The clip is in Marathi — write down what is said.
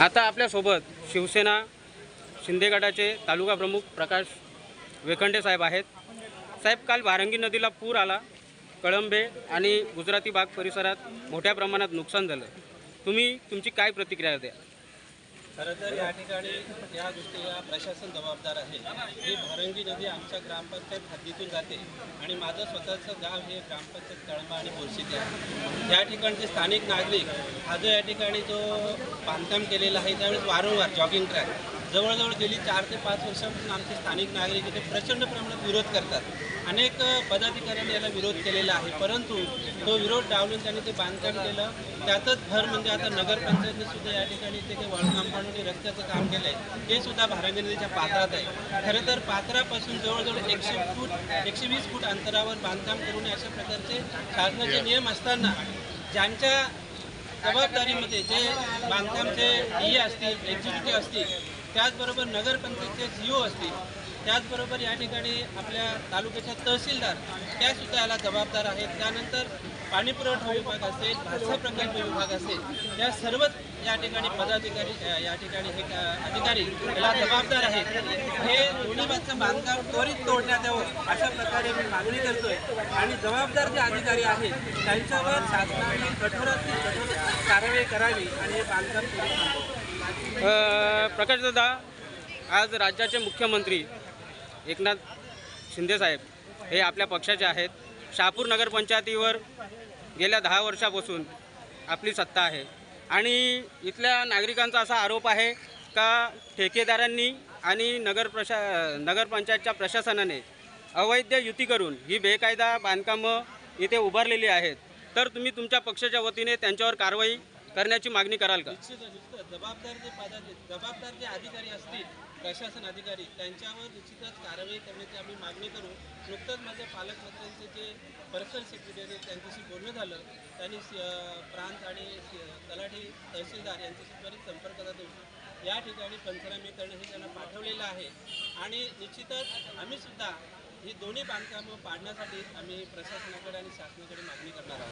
आता आपल्यासोबत शिवसेना शिंदे गटाचे तालुका प्रमुख प्रकाश वेखंडे साहेब आहेत. साहेब काल भारंगी नदीला पूर आला. कळंबे आणि गुजराती बाग परिसरात मोठ्या प्रमाणात नुकसान झालं. तुम्ही तुमची काय प्रतिक्रिया द्या? खरं तर या ठिकाणी या गोष्टीला प्रशासन जबाबदार आहे. ही भारंगी नदी आमच्या ग्रामपंचायत हद्दीतून जाते आणि माझं स्वतःचं गाव हे ग्रामपंचायत कळंबा आणि बोरशीचे आहे. या ठिकाणचे स्थानिक नागरिक हा जो या ठिकाणी जो बांधकाम केलेला आहे त्यावेळेस वारंवार जॉगिंग ट्रॅक जवळजवळ गेली चार ते पाच वर्षापासून आमचे स्थानिक नागरिक इथे प्रचंड प्रमाणात विरोध करतात. अनेक पदाधिकाऱ्यांनी याला विरोध केलेला आहे. परंतु तो विरोध डावलून त्यांनी ते बांधकाम केलं. त्यातच भर म्हणजे आता नगरपंचायतने सुद्धा या ठिकाणी ते काही वॉल कंपाऊंड आणि रस्त्याचं काम केलं आहे ते सुद्धा भारंगी नदीच्या पात्रात आहे. खरं तर पात्रापासून जवळजवळ एकशे फूट एकशे वीस फूट अंतरावर बांधकाम करू नये अशा प्रकारचे शासनाचे नियम असताना ज्यांच्या जबाबदारीमध्ये जे बांधकामचे डी असतील एक्झिक्युटिव्ह असतील त्याचबरोबर नगरपंचायतचे सी ओ असतील त्याचबरोबर या ठिकाणी आपल्या तालुक्याच्या तहसीलदार त्यासुद्धा याला जबाबदार आहेत. त्यानंतर पाणी पुरवठा विभाग असेल भाषा प्रकल्प विभाग असेल या सर्वच या ठिकाणी पदाधिकारी या ठिकाणी हे अधिकारी याला जबाबदार आहेत. हे दोन्ही बाजूचं बांधकाम त्वरित तोडण्यात यावं अशा प्रकारे मी मागणी करतोय. आणि जबाबदार जे अधिकारी आहेत त्यांच्यावर शासनाने कठोरात कठोर कारवाई करावी आणि हे बांधकाम त्वरित प्रकाश दादा आज राज्याचे मुख्यमंत्री एकनाथ शिंदेसाहेब हे आपल्या पक्षाचे आहेत. शहापूर नगरपंचायतीवर गेल्या दहा वर्षापासून आपली सत्ता आहे. आणि इथल्या नागरिकांचा असा आरोप आहे का ठेकेदारांनी आणि नगर प्रशा नगरपंचायतच्या प्रशासनाने अवैध युती करून ही बेकायदा बांधकामं इथे उभारलेली आहेत. तर तुम्ही तुमच्या पक्षाच्या वतीने त्यांच्यावर कारवाई करण्याची मागणी कराल का? जबाबदार जे पदाधिकारी जबाबदार जे अधिकारी असतील प्रशासन अधिकारी त्यांच्यावर निश्चितच कारवाई करण्याची आम्ही मागणी करू. नुकतंच माझ्या पालकमंत्र्यांचे जे पर्सनल सेक्रेटरी आहेत त्यांच्याशी बोलणं झालं. त्यांनी प्रांत आणि तलाठी तहसीलदार यांच्याशी त्वरित संपर्क साधून या ठिकाणी पंचनामे करणं हे त्यांना पाठवलेलं आहे. आणि निश्चितच आम्हीसुद्धा ही दोन्ही बांधकामं पाडण्यासाठी आम्ही प्रशासनाकडे आणि शासनाकडे मागणी करणार आहोत.